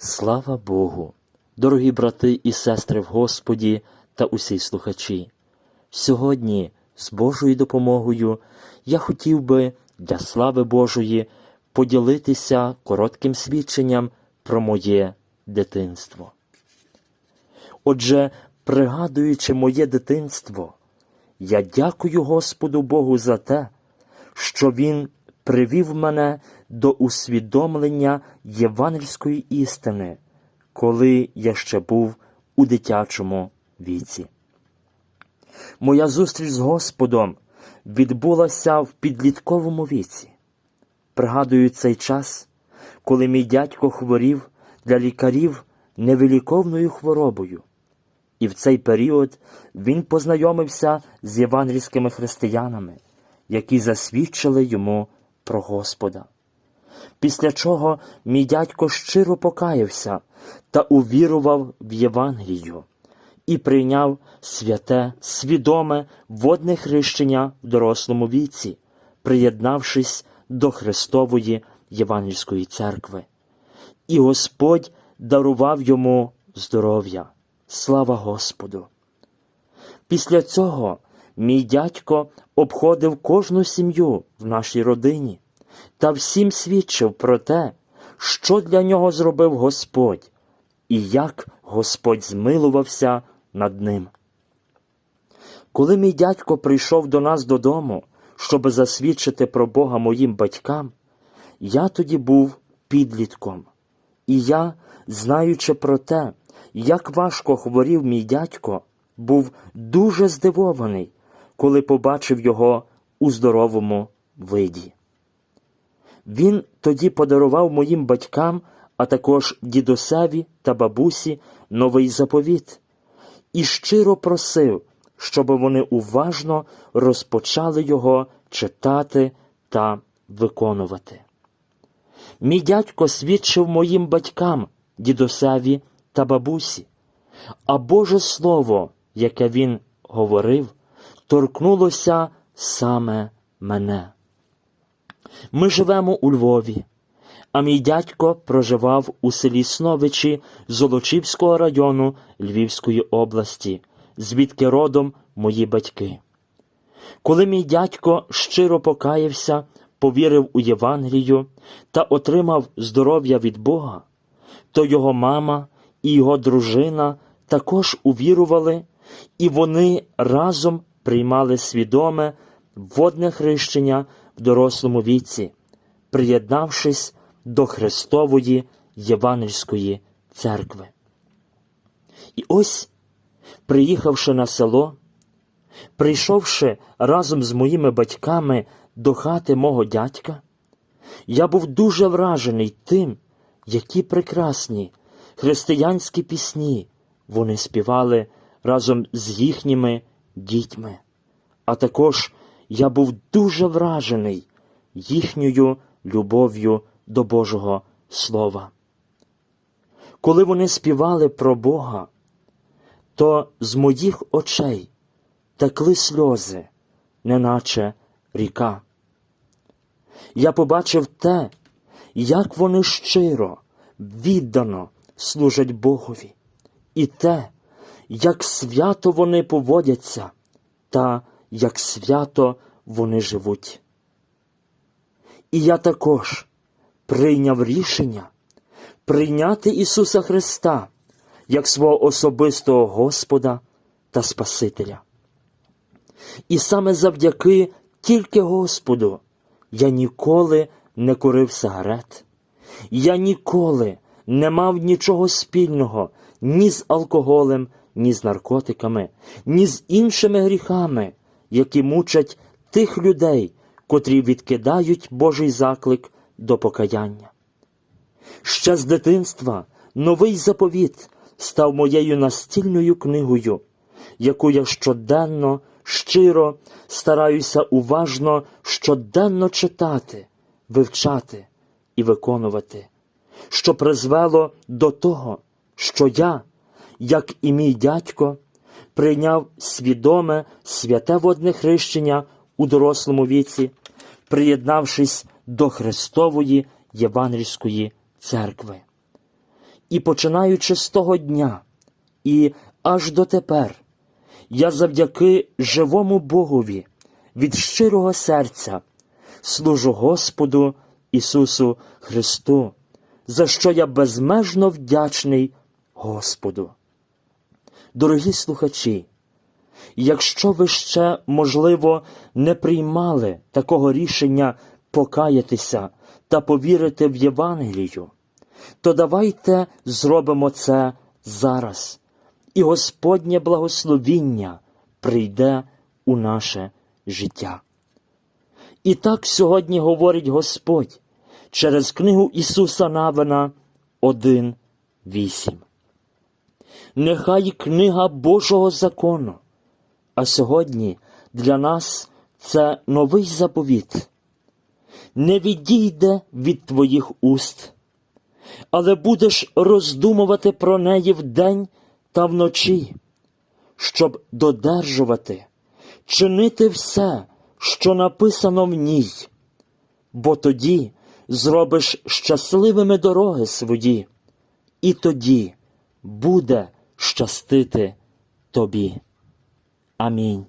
Слава Богу, дорогі брати і сестри в Господі та усі слухачі. Сьогодні, з Божою допомогою, я хотів би для слави Божої поділитися коротким свідченням про моє дитинство. Отже, пригадуючи моє дитинство, я дякую Господу Богу за те, що Він привів мене до усвідомлення євангельської істини, коли я ще був у дитячому віці. Моя зустріч з Господом відбулася в підлітковому віці. Пригадую цей час, коли мій дядько хворів для лікарів невиліковною хворобою, і в цей період він познайомився з євангельськими християнами, які засвідчили йому про Господа. Після чого мій дядько щиро покаявся та увірував в Євангелію і прийняв святе, свідоме водне хрещення в дорослому віці, приєднавшись до Христової Євангельської церкви. І Господь дарував йому здоров'я. Слава Господу! Після цього мій дядько обходив кожну сім'ю в нашій родині та всім свідчив про те, що для нього зробив Господь, і як Господь змилувався над ним. Коли мій дядько прийшов до нас додому, щоб засвідчити про Бога моїм батькам, я тоді був підлітком, і я, знаючи про те, як важко хворів мій дядько, був дуже здивований, коли побачив його у здоровому виді. Він тоді подарував моїм батькам, а також дідусеві та бабусі новий заповіт і щиро просив, щоб вони уважно розпочали його читати та виконувати. Мій дядько свідчив моїм батькам, дідусеві та бабусі, а Боже Слово, яке він говорив, торкнулося саме мене. Ми живемо у Львові, а мій дядько проживав у селі Сновичі Золочівського району Львівської області, звідки родом мої батьки. Коли мій дядько щиро покаявся, повірив у Євангелію та отримав здоров'я від Бога, то його мама і його дружина також увірували, і вони разом приймали свідоме водне хрещення в дорослому віці, приєднавшись до Христової Євангельської церкви. І ось, приїхавши на село, прийшовши разом з моїми батьками до хати мого дядька, я був дуже вражений тим, які прекрасні християнські пісні вони співали разом з їхніми дітьми. А також я був дуже вражений їхньою любов'ю до Божого Слова. Коли вони співали про Бога, то з моїх очей текли сльози, неначе ріка. Я побачив те, як вони щиро, віддано служать Богові, і те, як свято вони поводяться, та як свято вони живуть. І я також прийняв рішення прийняти Ісуса Христа як свого особистого Господа та Спасителя. І саме завдяки тільки Господу я ніколи не курив сигарет, я ніколи не мав нічого спільного ні з алкоголем, ні з наркотиками, ні з іншими гріхами, які мучать тих людей, котрі відкидають Божий заклик до покаяння. Ще з дитинства новий заповіт став моєю настільною книгою, яку я щоденно, щиро стараюся уважно щоденно читати, вивчати і виконувати, що призвело до того, що я, як і мій дядько, прийняв свідоме святе водне хрещення у дорослому віці, приєднавшись до Христової Євангельської церкви. І починаючи з того дня і аж дотепер, я завдяки живому Богові від щирого серця служу Господу Ісусу Христу, за що я безмежно вдячний Господу. Дорогі слухачі, якщо ви ще, можливо, не приймали такого рішення покаятися та повірити в Євангелію, то давайте зробимо це зараз, і Господнє благословіння прийде у наше життя. І так сьогодні говорить Господь через книгу Ісуса Навина 1.8. Нехай книга Божого закону, а сьогодні для нас це новий заповіт, не відійде від твоїх уст, але будеш роздумувати про неї вдень та вночі, щоб додержувати, чинити все, що написано в ній, бо тоді зробиш щасливими дороги свої, і тоді буде щастити тобі. Амінь.